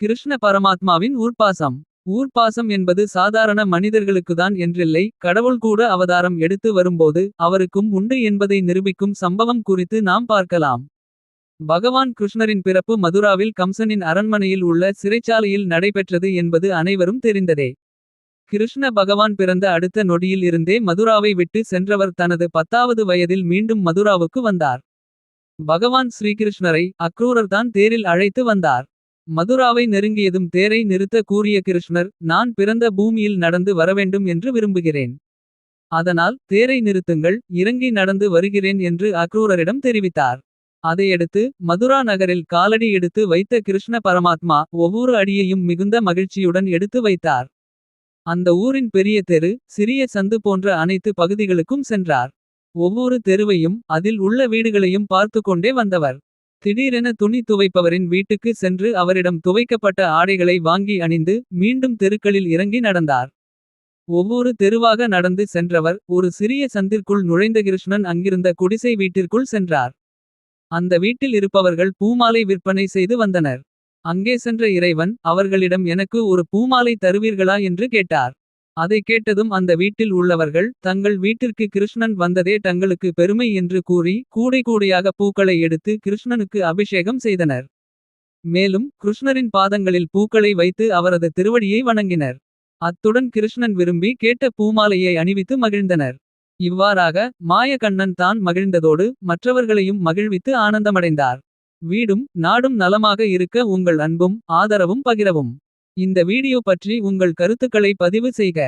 கிருஷ்ண பரமாத்மாவின் ஊர்ப்பாசம் ஊர்ப்பாசம் என்பது சாதாரண மனிதர்களுக்குதான் என்றில்லை கடவுள் கூட அவதாரம் எடுத்து வரும்போது அவருக்கும் உண்டு என்பதை நிரூபிக்கும் சம்பவம் குறித்து நாம் பார்க்கலாம். பகவான் கிருஷ்ணரின் பிறப்பு மதுராவில் கம்சனின் அரண்மனையில் உள்ள சிறைச்சாலையில் நடைபெற்றது என்பது அனைவரும் தெரிந்ததே. கிருஷ்ண பகவான் பிறந்த அடுத்த நொடியில் இருந்தே மதுராவை விட்டு சென்றவர் தனது பத்தாவது வயதில் மீண்டும் மதுராவுக்கு வந்தார். பகவான் ஸ்ரீகிருஷ்ணரை அக்ரூரர்தான் தேரில் அழைத்து வந்தார். மதுராவை நெருங்கியதும் தேரை நிறுத்த கூறிய கிருஷ்ணர் நான் பிறந்த பூமியில் நடந்து வரவேண்டும் என்று விரும்புகிறேன். அதனால் தேரை நிறுத்துங்கள் இறங்கி நடந்து வருகிறேன் என்று அக்ரூரரிடம் தெரிவித்தார். அதையடுத்து மதுரா நகரில் காலடி எடுத்து வைத்த கிருஷ்ண பரமாத்மா ஒவ்வொரு அடியையும் மிகுந்த மகிழ்ச்சியுடன் எடுத்து வைத்தார். அந்த ஊரின் பெரிய தெரு சிறிய சந்து போன்ற அனைத்து பகுதிகளுக்கும் சென்றார். ஒவ்வொரு தெருவையும் அதில் உள்ள வீடுகளையும் பார்த்து கொண்டே வந்தவர். திடீரென துணி துவைப்பவரின் வீட்டுக்கு சென்று அவரிடம் துவைக்கப்பட்ட ஆடைகளை வாங்கி அணிந்து மீண்டும் தெருக்களில் இறங்கி நடந்தார். ஒவ்வொரு தெருவாக நடந்து சென்றவர் ஒரு சிறிய சந்திற்குள் நுழைந்த கிருஷ்ணன் அங்கிருந்த குடிசை வீட்டிற்குள் சென்றார். அந்த வீட்டில் இருப்பவர்கள் பூமாலை விற்பனை செய்து வந்தனர். அங்கே சென்ற இறைவன் அவர்களிடம் எனக்கு ஒரு பூமாலை தருவீர்களா என்று கேட்டார். அதை கேட்டதும் அந்த வீட்டில் உள்ளவர்கள் தங்கள் வீட்டிற்கு கிருஷ்ணன் வந்ததே தங்களுக்கு பெருமை என்று கூறி கூடை கூடையாக பூக்களை எடுத்து கிருஷ்ணனுக்கு அபிஷேகம் செய்தனர். மேலும் கிருஷ்ணரின் பாதங்களில் பூக்களை வைத்து அவரது திருவடியை வணங்கினர். அத்துடன் கிருஷ்ணன் விரும்பி கேட்ட பூமாலையை அணிவித்து மகிழ்ந்தனர். இவ்வாறாக மாயக்கண்ணன் தான் மகிழ்ந்ததோடு மற்றவர்களையும் மகிழ்வித்து ஆனந்தமடைந்தார். வீடும் நாடும் நலமாக இருக்க உங்கள் அன்பும் ஆதரவும் பகிரவும். இந்த வீடியோ பற்றி உங்கள் கருத்துக்களை பதிவு செய்க.